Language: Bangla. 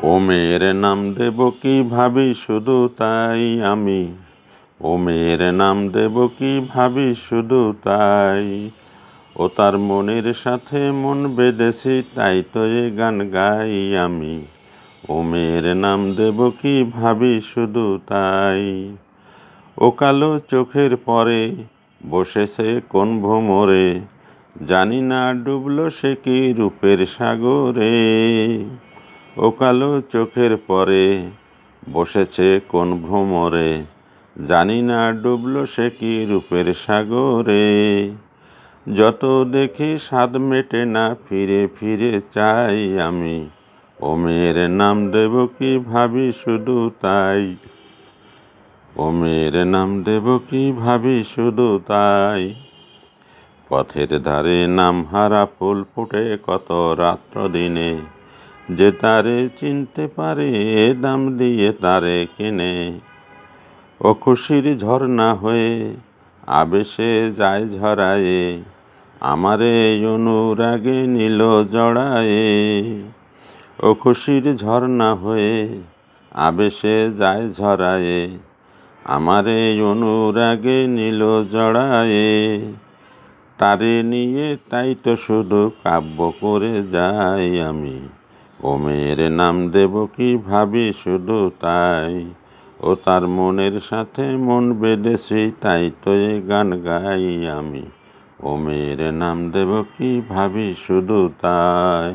ও মেয়ের নাম দেব কি ভাবি, শুধু তাই আমি। ও মেয়ের নাম দেব কি ভাবি, শুধু তাই। ও তার মনের সাথে মন বেঁধেছি, তাই তো এ গান গাই আমি। ও মেয়ের নাম দেব কি ভাবি, শুধু তাই। ও কালো চোখের পরে বসেছে কোন ভোমরে জানি না ডুবলো সে কি রূপের সাগরে। ও কালো চোখের পরে বসেছে কোন ভ্রমরে? জানি না ডুবলো সে কি রূপের সাগরে। যত দেখি স্বাদ মেটে না, ফিরে ফিরে চাই আমি। ও মেয়ের নাম দেব কি ভাবি শুধু তাই। ও মেয়ের নাম দেব কি ভাবি শুধু তাই। পথের ধারে নাম হারা ফুল ফুটে কত রাত্র দিনে। যে তারে চিনতে পারে, দাম দিয়ে তারে কেনে। ও খুশির ঝর্ণা হয়ে, আবেশে যায় ঝরায়ে, আমারে অনুরাগে নিল জড়ায়ে। ও খুশির ঝর্ণা হয়ে, আবেশে যায় ঝরায়ে, আমারে অনুরাগে নিল জড়ায়ে। তারে নিয়ে তাই তো শুধু কাব্য করে যাই আমি। ও মেয়ের নাম দেব কি ভাবি শুধু তাই? ও তার মনের সাথে মন বেঁধেছি, তাই তো এ গান গাই আমি। ও মেয়ের নাম দেব কি ভাবি শুধু তাই?